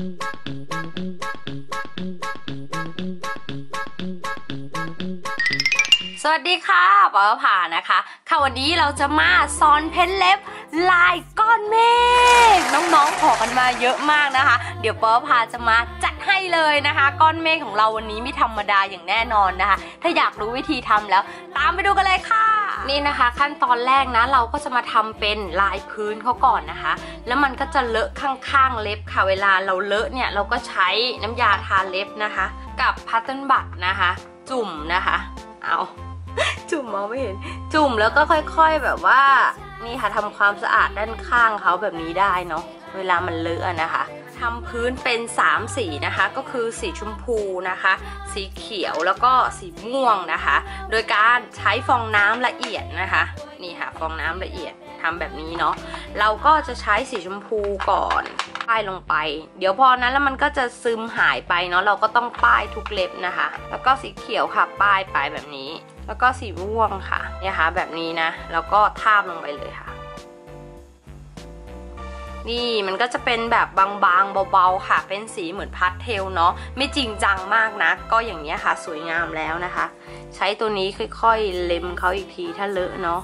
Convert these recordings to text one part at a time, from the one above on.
สวัสดีค่ะปอผ่านะคะ ค่ะวันนี้เราจะมาสอนเพ้นเล็บลายก้อนเมฆน้องๆขอกันมาเยอะมากนะคะ เดี๋ยวปอพาจะมาจัดให้เลยนะคะ ก้อนเมฆของเราวันนี้ไม่ธรรมดาอย่างแน่นอนนะคะ ถ้าอยากรู้วิธีทำแล้ว ตามไปดูกันเลยค่ะ นี่นะคะขั้นตอนแรกนะเราก็จะมาทำเป็นลายพื้นเขาก่อนนะคะ แล้วมันก็จะเลอะข้างๆเล็บค่ะเวลาเราเลอะเนี่ยเราก็ใช้น้ำยาทาเล็บนะคะ กับพัตเทิร์นบัตนะคะ จุ่มนะคะ เอาจุ่มมองไม่เห็น จุ่มแล้วก็ค่อยๆแบบว่านี่ค่ะทำความสะอาดด้านข้างเขาแบบนี้ได้เนาะเวลามันเลอะนะคะ ทำพื้นเป็น 3 สีนะคะ ก็คือสีชมพูนะคะ สีเขียวแล้วก็สีม่วงนะคะ โดยการใช้ฟองน้ำละเอียดนะคะ นี่ค่ะฟองน้ำละเอียดทำแบบนี้เนาะเราก็จะใช้สีชมพูก่อนป้ายลงไป เดี๋ยวพอนั้นแล้วมันก็จะซึมหายไปเนาะเราก็ต้องป้ายทุกเล็บนะคะ แล้วก็สีเขียวค่ะป้ายไปแบบนี้ แล้วก็สีม่วงค่ะเนี่ยค่ะแบบนี้นะแล้วก็ทาบลงไปเลยค่ะ นี่มันก็จะเป็นแบบบางๆเบาๆค่ะ เป็นสีเหมือนพาสเทลเนาะไม่จริงจังมากนะก็อย่างนี้ยค่ะ สวยงามแล้วนะคะ ใช้ตัวนี้ค่อยๆเล็มเขาอีกทีถ้าเลอะเนาะ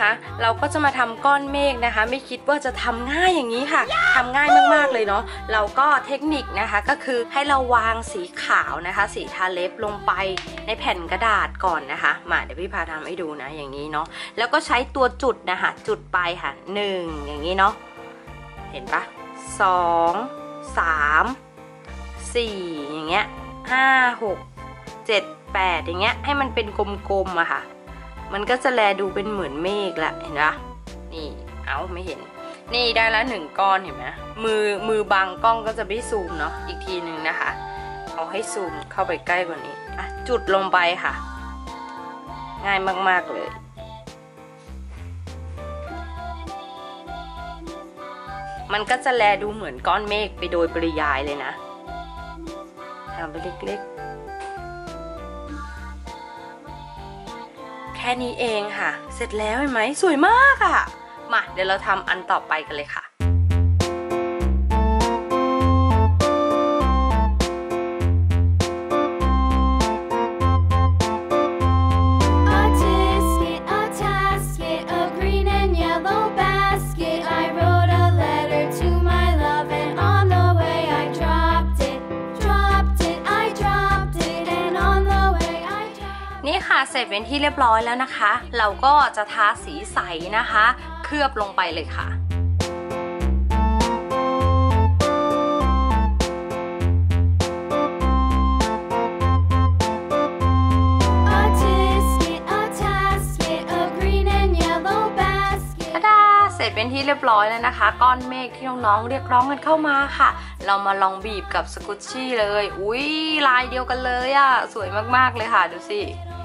นี่นะคะ เราก็จะมาทำก้อนเมฆนะคะ ไม่คิดว่าจะทำง่ายอย่างนี้ค่ะทำง่ายมากๆเลยเนาะเราก็เทคนิคนะคะก็คือให้เราวางสีขาวนะคะ สีทาเล็บลงไปในแผ่นกระดาษก่อนนะคะ มาเดี๋ยวพี่พาทำให้ดูนะอย่างนี้เนาะแล้วก็ใช้ตัวจุดนะคะจุดไปค่ะหนึ่งอย่างนี้เนาะเห็นปะสองสามสี่อย่างเงี้ยห้าหกเจ็ดแปดอย่างเงี้ยให้มันเป็นกลมๆอะค่ะ มันก็จะแลดูเป็นเหมือนเมฆละเห็นปะนี่เอาไม่เห็น นี่ได้ละหนึ่งก้อนเห็นไหมมือมือบางกล้องก็จะไม่ซูมเนาะอีกทีหนึ่งนะคะ เอาให้ซูมเข้าไปใกล้กว่านี้อะจุดลงไปค่ะ ง่ายมากๆเลยมันก็จะแลดูเหมือนก้อนเมฆไปโดยปริยายเลยนะทำไปเล็กๆ แค่นี้เองค่ะ เสร็จแล้วเห็นไหมสวยมากอะ่ะ มาเดี๋ยวเราทำอันต่อไปกันเลยค่ะ ค่ะเสร็จเป็นที่เรียบร้อยแล้วนะคะ เราก็จะทาสีใสนะคะ เคลือบลงไปเลยค่ะ A tisket, a tasket, a green and yellow basket. ทาดาเสร็จเป็นที่เรียบร้อยแล้วนะคะ ก้อนเมฆที่น้องๆเรียกร้องกันเข้ามาค่ะ เรามาลองบีบกับสกุชชี่เลย อุ้ยลายเดียวกันเลยอะ่ะ สวยมากๆเลยค่ะ ดูสิโอ้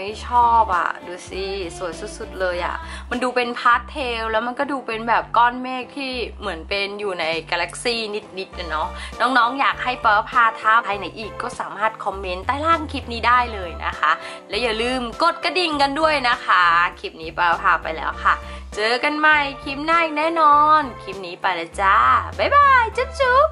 ยชอบอะ่ะ ดูสิสวยสุดๆเลยอะ่ะ มันดูเป็นพาร์ทเทลแล้วมันก็ดูเป็นแบบก้อนเมฆที่เหมือนเป็นอยู่ในกาแล็กซีนิดๆเนาะน้องๆ อยากให้เปิร์พาท้าภายในอีกก็สามารถคอมเมนต์ใต้ล่างคลิปนี้ได้เลยนะคะ และอย่าลืมกดกระดิ่งกันด้วยนะคะ คลิปนี้เปิร์พาไปแล้วค่ะ เจอกันใหม่คลิปหน้าแน่นอน คลิปนี้ไปแล้วจ้าบ๊ายบายจุ๊บจุ๊บ